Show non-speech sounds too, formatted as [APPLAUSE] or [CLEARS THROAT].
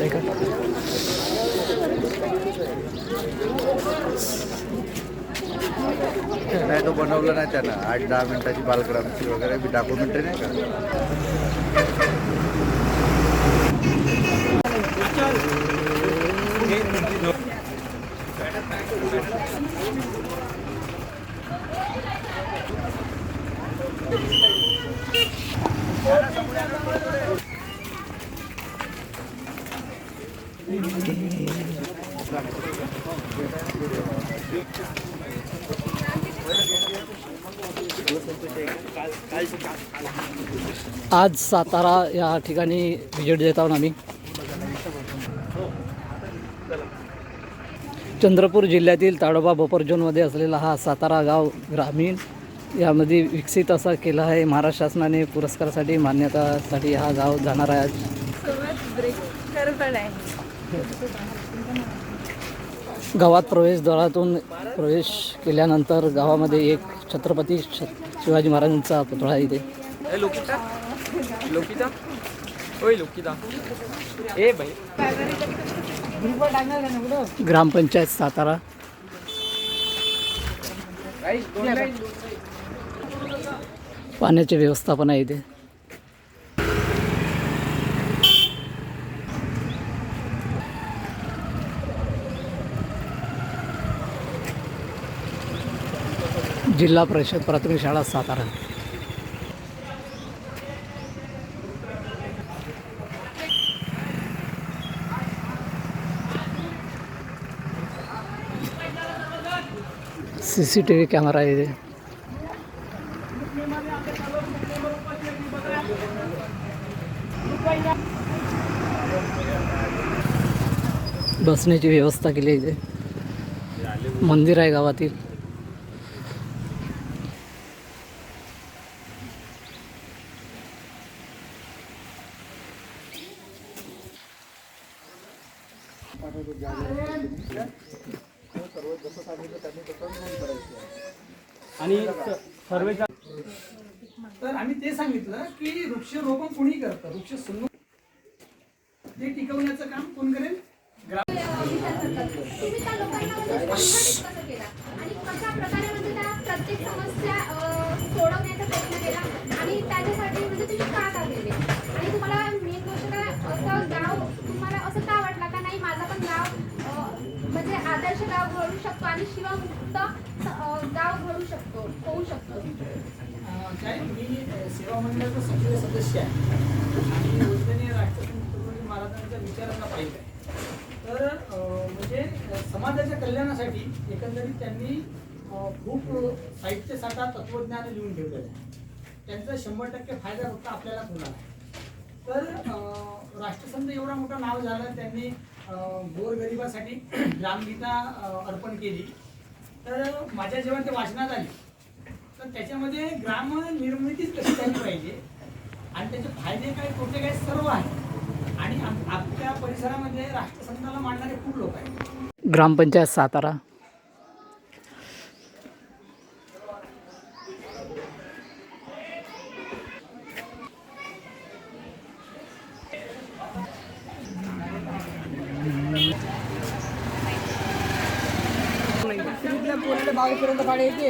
वाटतंय का नाही तो बनवलं नाही त्यानं. आठ दहा मिनिटाची बालक्रांती वगैरे डॉक्युमेंटरी नाही का? आज सातारा या ठिकाणी व्हिजिट देत आहोत आम्ही. चंद्रपूर जिल्ह्यातील ताडोबा बपरजोनमध्ये असलेला हा सातारा गाव ग्रामीण यामध्ये विकसित असा केला आहे. महाराष्ट्र शासनाने पुरस्कारासाठी मान्यतासाठी हा गाव जाणार आहे आज. गावात प्रवेशद्वारातून प्रवेश केल्यानंतर गावामध्ये एक छत्रपती शिवाजी महाराजांचा पुतळा आहे इथे. ग्रामपंचायत सातारा. पाण्याचे व्यवस्थापन आहे इथे. जिल्हा परिषद प्राथमिक शाळा Satara. C C T V camera आहे. इथे बसण्याची व्यवस्था केली आहे इथे. मंदिर आहे गावातील. तर आम्ही ते सांगितलं की वृक्षारोपण कोणी करतं? वृक्ष संगो ते टिकवण्याचं काम कोण करेल? लोकांना म्हणजे संघटित कसं केला आणि कशा प्रकारे म्हणजे त्या प्रत्येक समस्या सोडवण्याचा प्रयत्न केला आणि त्याच्यासाठी म्हणजे तुम्ही का का केले आणि तुम्हाला मेन गोष्ट काय असं गाव तुम्हाला असं का वाटलं का नाही माझं पण गाव अ, म्हणजे आदर्श गाव घडू शकतो आणि शिवमुक्त अ, गाव घडू शकतो होऊ शकतो. अं, मी सेवा मंडळाचा सक्रिय सदस्य आहे. आणि उजनीय राष्ट्रसंत महाराजांच्या विचारांना पाहिजे तर म्हणजे समाजाच्या कल्याणासाठी एकंदरीत त्यांनी खूप साहित्य साठा तत्वज्ञान लिहून ठेवलेलं आहे. त्यांचा शंभर टक्के फायदा फक्त आपल्यालाच होणार आहे. तर त्यांचं एवढं मोठं नाव झालं त्यांनी गोरगरिबासाठी [CLEARS THROAT] ग्रामगीता अर्पण केली. तर माझ्या जेव्हा ते वाचनात आली तर त्याच्यामध्ये ग्राम निर्मितीच कशी झाली पाहिजे. आणि त्याचे फायदे काय तोटे काय सर्व आहे आणि आपल्या परिसरामध्ये राष्ट्रसंताला मांडणारे खूप लोक आहेत. ग्रामपंचायत सातारा. బాగా ఇప్పుడు పడేది